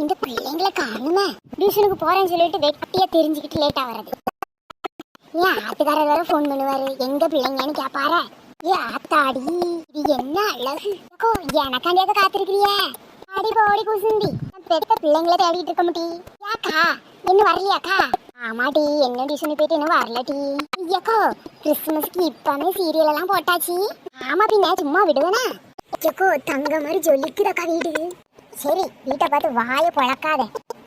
இந்த பிள்ளைங்களை காணுமே. டியூஷனுக்கு போறேன்னு சொல்லிட்டு வெட்டியா தெரிஞ்சுக்கிட்டு லேட்டா வர்றது. ஏன் ஆத்துக்காரர் வேற ஃபோன் பண்ணுவாரு? எங்க பிள்ளைங்கன்னு கேப்பாரு. ஏ ஆத்தாடி இது என்ன அழகு? எனக்காண்டியாக காத்திருக்கிறியே. அடி போடி குசுந்தி பெத்த பிள்ளைங்கள தேடிட்டு இருக்க முட்டி. ஏக்கா இன்னும் வரலையாக்கா ஆமாடி என்ன டியூஷன் போயிட்டு இன்னும் வரலடி ஐயக்கோ கிறிஸ்துமஸ்க்கு இப்பமே சீரியல் எல்லாம் போட்டாச்சு. ஆமா பின்ன சும்மா விடுவேனா? ஐயக்கோ தங்க மாதிரி ஜொலிக்குதாக்கா வீடு. சரி வீட்டை பார்த்து வாய பழக்காத.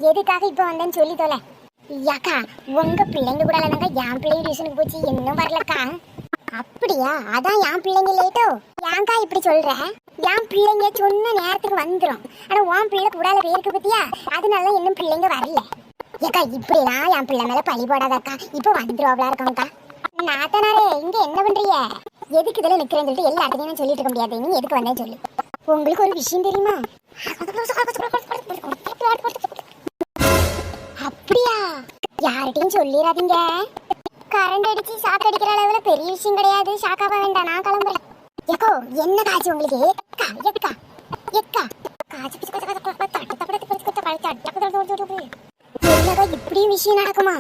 எதுக்காக இப்ப வந்தேன்னு சொல்லி தொலை. யாக்கா உங்க பிள்ளைங்க கூட இல்லைனாக்கா என் பிள்ளைங்க டியூஷனுக்கு போச்சு இன்னும் வரலக்கா. அப்படியா? அதான் என் பிள்ளைங்க லேட்டோ ஏன்க்கா இப்படி சொல்ற? என் பிள்ளைங்க சொன்ன நேரத்துக்கு வந்துரும். ஆனா உன் பிள்ளை கூடால பேருக்கு பத்தியா? அதனால இன்னும் பிள்ளைங்க வரல. ஏக்கா இப்படிலாம் என் பிள்ளை மேல பழி போடாதக்கா. இப்போ வந்துருவாப்ல இருக்கோம்க்கா நாத்தனாரே இங்க என்ன பண்றீங்க? எதுக்கு இதுல நிக்கிறேன்னு சொல்லிட்டு எல்லா இடத்துலயும் சொல்லிட்டு இருக்க முடியாது. நீங்க எதுக்கு வந்தேன்னு சொல்லு. உங்களுக்கு ஒரு விஷயம் தெரியுமா? அப்படியா? யார்கிட்டையும் சொல்லிடாதீங்க கரண்ட் அடிச்சு ஷாக் அடிக்கிற அளவுல பெரிய விஷயம் கிடையாது. ஷாக்காக வேண்டாம். நான் கிளம்புறேன். எக்கோ என்ன காய்ச்சி உங்களுக்கு? எக்கா எக்கா எக்கா காய்ச்சி பிச்சு என்னக்கா விஷயம் நடக்குமா?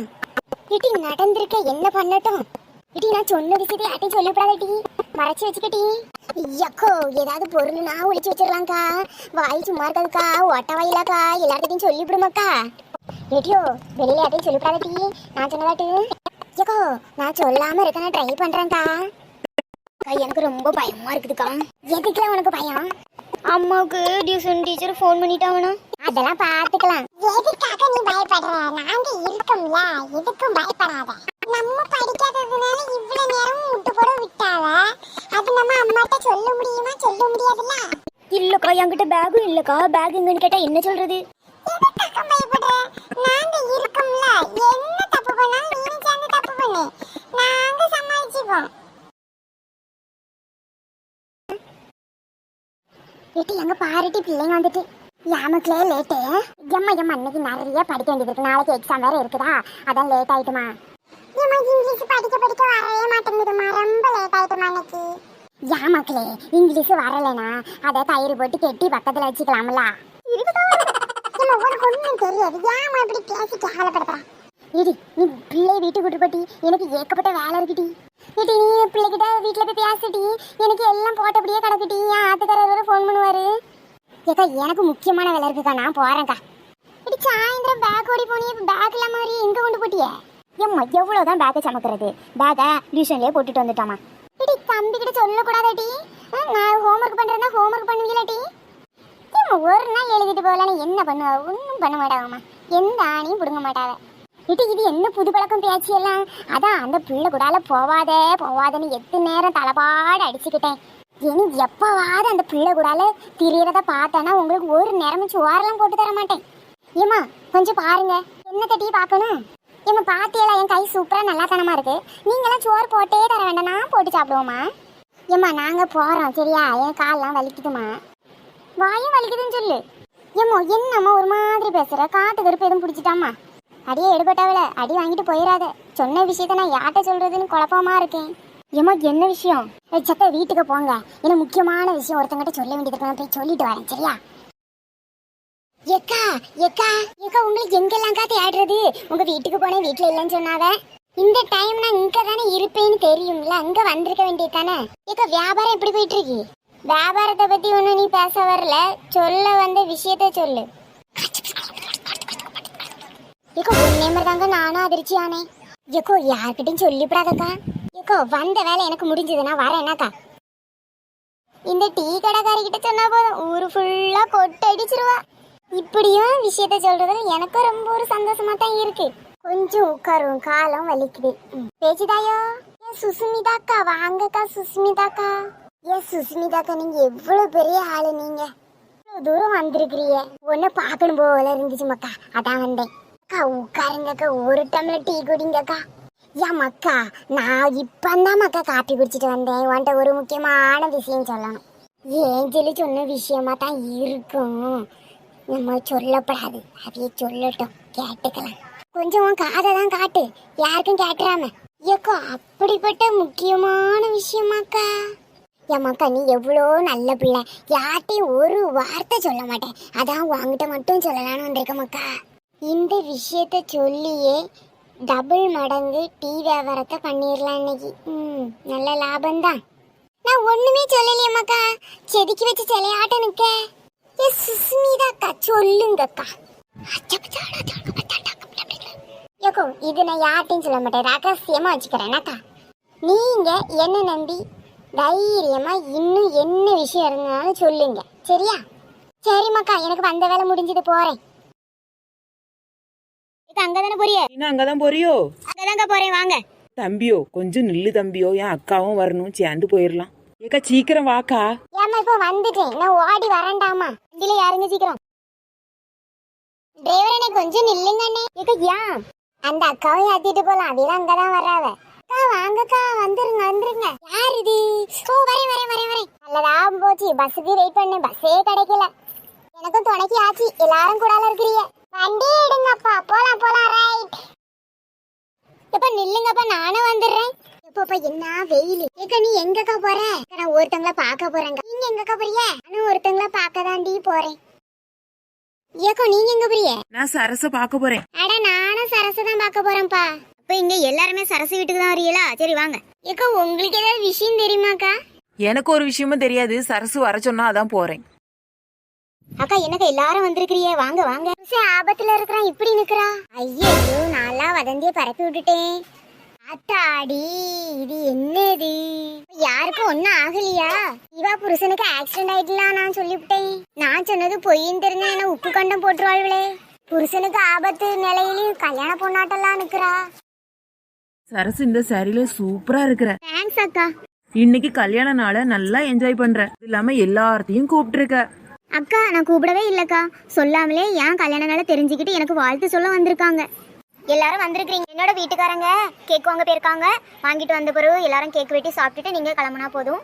இட்டி நடந்திருக்க என்ன பண்ணட்டும்? இட்டி நான் சொன்ன விஷயத்தை யார்ட்டையும் சொல்லக்கூடாதடி மறைச்சு வச்சுக்கிட்டி. ஐயக்கோ ஏதாவது பொருள் நான் ஒளிச்சு வச்சிடலாம்க்கா. வாய் சும்மா இருக்காதுக்கா ஒட்ட வாயிலாக்கா எல்லார்கிட்டையும் சொல்லிவிடுமாக்கா. ஏட்டியோ வெளியில யார்ட்டையும் சொல்லக்கூடாதடி நான் சொன்னதாட்டு. ஐயக்கோ நான் சொல்லாம இருக்க நான் ட்ரை பண்றேன்க்கா எனக்கு ரொம்ப பயமா இருக்குதுக்கா. எதுக்குல உனக்கு பயம்? அம்மாவுக்கு டியூஷன் டீச்சர் ஃபோன் பண்ணிட்டாங்கண்ணா அதெல்லாம் பாத்துக்கலாம் எதுக்காக நீ பயப்படுற? நாங்க இருக்கோம்ல எதுக்கும் பயப்படாத. நம்ம படிக்காததுனால இவ்வளவு நேரம் விட்டு போட விட்டாவ? அது நம்ம அம்மாட்ட சொல்ல முடியுமா? சொல்ல முடியாதுல்ல? இல்லக்கா என்கிட்ட பேகும் இல்லக்கா. பேக் எங்கன்னு கேட்டா என்ன சொல்றது? நாங்க இருக்கோம்ல. என்ன தப்பு பண்ணாலும் நீ சேர்ந்து தப்பு பண்ணு. நாங்க சமாளிச்சுப்போம். ஏட்டி எங்க பாருட்டி பிள்ளைங்க வந்துட்டு. யாமக்குலே லேட்டு எம்மா எம்மா அன்னைக்கு நிறைய படிக்க வேண்டியது இருக்கு. நாளைக்கு எக்ஸாம் வேற இருக்குதா? அதான் லேட் ஆயிட்டுமா. ஏமா இங்கிலீஷ் படிக்க படிக்க வரவே மாட்டேங்குதுமா ரொம்ப லேட் ஆயிட்டுமா அன்னைக்கு யாமக்களே இங்கிலீஷ் வரலைனா அதை கயிறு போட்டு கெட்டி பக்கத்துல வச்சுக்கலாம்ல. உனக்கு ஒண்ணும் தெரியாது. ஏமா இப்படி பேசி கேவலப்படுத்துற. இடி நீ பிள்ளை வீட்டுக்கு கூட்டு போட்டி. எனக்கு ஏக்கப்பட்ட வேலை இருக்குடி இடி நீ பிள்ளைகிட்ட வீட்டுல போய் பேசிட்டி எனக்கு எல்லாம் போட்டபடியே கிடக்குட்டி என் ஆத்துக்காரரோட ஃபோன் பண்ணுவார். ஏக்கா எனக்கு முக்கியமான வேலை இருக்குக்கா. நான் போறேன்க்கா. இடி சாயந்தரம் பேக் ஓடி போனியே. பேக் இல்லாம மாதிரி எங்க கொண்டு போட்டியே? ஏம்மா எவ்வளவுதான் பேக்கை சமக்கிறது? பேக்கை டியூஷன்லயே போட்டுட்டு வந்துட்டோமா டி தம்பி கிட்ட சொல்லக்கூடாதாட்டி ஆ, நான் ஹோம்ஒர்க் பண்றேன்னா ஹோம்ஒர்க் பண்ணுவீங்களாட்டி ஏம்மா, ஒரு நாள் எழுதிட்டு போகலன்னு என்ன பண்ணுவா? ஒன்றும் பண்ண மாட்டாங்கம்மா. எந்த ஆணையும் பிடுங்க மாட்டாவே. இது இது என்ன புது பழக்கம் பேச்சு எல்லாம்? அதான் அந்த பிள்ளை கூடால போவாதே போவாதன்னு எத்தனை நேரம் தலைப்பாடு அடிச்சுக்கிட்டேன். இனி எப்பவாவது அந்த பிள்ளை கூடால திரியறத பார்த்தேன்னா உங்களுக்கு ஒரு நேரமும் சுவாரெல்லாம் போட்டு தர மாட்டேன் ஏம்மா கொஞ்சம் பாருங்க. என்ன தட்டி பார்க்கணும் ஏம்மா பாத்தியெல்லாம் என் கை சூப்பரா நல்லா தனமா இருக்கு. நீங்களாம் சோறு போட்டே தர வேண்டாம். நான் போட்டு சாப்பிடுவோமா ஏம்மா நாங்க போறோம் சரியா? என் கால்லாம் வலிக்குதுமா வாயும் வலிக்குதுன்னு சொல்லு. ஏம்மா என்னம்மா ஒரு மாதிரி பேசுற? காட்டு கருப்பு எதுவும் பிடிச்சிட்டாமா அடியே எடுபட்டவள அடி வாங்கிட்டு போயிடாத சொன்ன விஷயத்த நான் யார்கிட்ட சொல்றதுன்னு குழப்பமா இருக்கேன். ஏம்மா என்ன விஷயம்? சத்த வீட்டுக்கு போங்க. ஏன்னா முக்கியமான விஷயம் ஒருத்தங்கிட்ட சொல்ல வேண்டியது நான் போய் சொல்லிட்டு வரேன் சரியா? ஏக்கா எக்கா எக்கா உங்களுக்கு எங்கெல்லாம்க்கா தேடுறது உங்க வீட்டுக்கு போனேன் வீட்டுல இல்லைன்னு சொன்னாவ? இந்த டைம் நான் இங்க தானே இருப்பேன்னு தெரியும்ல அங்க வந்திருக்க வேண்டியது தானே எக்கா வியாபாரம் எப்படி போயிட்டு இருக்கு வியாபாரத்தை பத்தி ஒன்றும் நீ பேச வரல. சொல்ல வந்த விஷயத்த சொல்லு. ஏக்கோ உன்னே மாதிரி தாங்க நானும் அதிர்ச்சி ஆனேன். ஏக்கோ யார்கிட்டையும் சொல்லிவிடாதக்கா. ஏக்கோ வந்த வேலை எனக்கு முடிஞ்சது. நான் வரேன் என்னக்கா? இந்த டீ கடைக்காரிக்கிட்ட சொன்னா போதும். ஊரு ஃபுல்லா கொட்டு அடிச்சிருவா. இப்படியும் விஷயத்த சொல்றதுல எனக்கும் ரொம்ப ஒரு சந்தோஷமா தான் இருக்கு. கொஞ்சம் உட்காரும் காலம் வலிக்குது. ம். பேச்சுதாயோ? ஏ சுஸ்மிதாக்கா வாங்கக்கா சுஸ்மிதாக்கா ஏன் சுஸ்மிதாக்கா நீங்க எவ்வளவு பெரிய ஆளு நீங்க. இவ்வளவு தூரம் வந்திருக்கிறீங்க. உன்னை பார்க்கணும் போல இருந்துச்சு மக்கா. அதான் வந்தேன். அக்கா உட்காருங்கக்கா. ஒரு டம்ளர் டீ குடிங்கக்கா. ஏன் மக்கா நான் இப்பந்தான் மக்கா காப்பி குடிச்சிட்டு வந்தேன். உன்ட்ட ஒரு முக்கியமான விஷயம் சொல்லணும். ஏன் சொல்லி சொன்ன விஷயமா தான் இருக்கும். நம்ம சொல்லப்படாது. அதையே சொல்லட்டும். கேட்டுக்கலாம். கொஞ்சம் உன் காதை தான் காட்டு. யாருக்கும் கேட்டுறாம. ஏக்கோ அப்படிப்பட்ட முக்கியமான விஷயமாக்கா? ஏமாக்கா நீ எவ்வளோ நல்ல பிள்ளை. யார்கிட்டையும் ஒரு வார்த்தை சொல்ல மாட்டேன். அதான் உங்ககிட்ட மட்டும் சொல்லலான்னு வந்திருக்கமாக்கா இந்த விஷயத்த சொல்லியே டபுள் மடங்கு டீ வியாபாரத்தை பண்ணிடலாம் இன்னைக்கு. ம் நல்ல லாபம்தான். நான் ஒன்றுமே சொல்லலையம்மாக்கா செதுக்கி வச்சு சிலையாட்ட நிக்க. சுஸ்மிதாக்கா சொல்லுங்கக்கா யோகோ இது நான் யார்ட்டையும் சொல்ல மாட்டேன் ரகசியமா வச்சுக்கிறேனாக்கா நீங்க என்ன நம்பி தைரியமா இன்னும் என்ன விஷயம் இருந்தாலும் சொல்லுங்க சரியா சரிம்மாக்கா எனக்கு வந்த வேலை முடிஞ்சது போறேன் அங்கதானே போறிய நீ அங்கதான் போறியோ அங்கதாங்க போறேன் வாங்க தம்பியோ கொஞ்சம் நில்லு தம்பியோ என் அக்காவும் வரணும் சேர்ந்து போயிடலாம் ஏக்கா சீக்கிரம் வாக்கா ஏமா இப்ப வந்துட்டேன். நான் ஓடி வரண்டாமா வண்டியில யாருங்க சீக்கிரம். டிரைவர் அண்ணே கொஞ்சம் நில்லுங்க அண்ணே. ஏன் அந்த அக்காவை ஏத்திட்டு போலாம். அவில அங்கதான் வர்றாவ. அக்கா வாங்கக்கா வந்துருங்க வந்துருங்க. யார் இது? ஓ வரேன் வரேன் வரேன் வரேன். நல்லதா போச்சு. பஸ்ஸுக்கு வெயிட் பண்ணு பஸ்ஸே கிடைக்கல. எனக்கும் துணைக்கு ஆச்சு. எல்லாரும் கூடால இருக்கிறீங்க. வண்டி எடுங்கப்பா. போலாம் போலாம் ரைட் இப்ப நில்லுங்கப்பா நானும் வந்துடுறேன் இப்ப என்ன வெயில்? ஏக்கா நீ எங்கக்கா போற? நான் ஒருத்தங்கள பார்க்க போறேங்க நீங்க எங்கக்கா போறீங்க? நானும் ஒருத்தங்கள பார்க்க தாண்டி போறேன். ஏக்கா நீங்க எங்க போறீங்க? நான் சரச பார்க்க போறேன். அட நானும் சரசு தான் பார்க்க போறேன்ப்பா. அப்ப இங்க எல்லாருமே சரசு வீட்டுக்கு தான் வரீங்களா? சரி வாங்க. ஏக்கா உங்களுக்கு ஏதாவது விஷயம் தெரியுமாக்கா? எனக்கு ஒரு விஷயமும் தெரியாது. சரசு வர சொன்னா அதான் போறேன். அக்கா என்னக்கா எல்லாரும் வந்திருக்கிறீங்க. வாங்க வாங்க. ஆபத்துல இருக்கிறான் இப்படி நிக்கிறா ஐயோ நான்லா வதந்திய பரப்பி விட்டுட்டேன். ஆத்தாடி இது என்னது? யாருக்கும் ஒண்ணும் ஆகலையா? இவா புருஷனுக்கு ஆக்சிடென்ட் ஆயிடலாம் நான் சொல்லிவிட்டேன். நான் சொன்னது பொய்ன்னு தெரிஞ்சா என்ன உப்பு கண்டம் போட்டுருவாள்களே? புருஷனுக்கு ஆபத்து நிலையிலும் கல்யாண பொண்ணாட்டெல்லாம் நிக்கிறா சரசு இந்த சாரியில சூப்பரா இருக்கிற. தேங்க்ஸ் அக்கா. இன்னைக்கு கல்யாண நாள நல்லா என்ஜாய் பண்ற. இது இல்லாம எல்லார்த்தையும் கூப்பிட்டுருக்க. அக்கா நான் கூப்பிடவே இல்லக்கா. சொல்லாமலே ஏன் கல்யாண நாள தெரிஞ்சுக்கிட்டு எனக்கு வாழ்த்து சொல்ல வந்திருக்காங்க. எல்லாரும் வந்திருக்கிறீங்க. என்னோட வீட்டுக்காரங்க கேக் வாங்க போயிருக்காங்க. வாங்கிட்டு வந்த பிறகு எல்லாரும் கேக் வெட்டி சாப்பிட்டுட்டு நீங்க கிளம்புனா போதும்.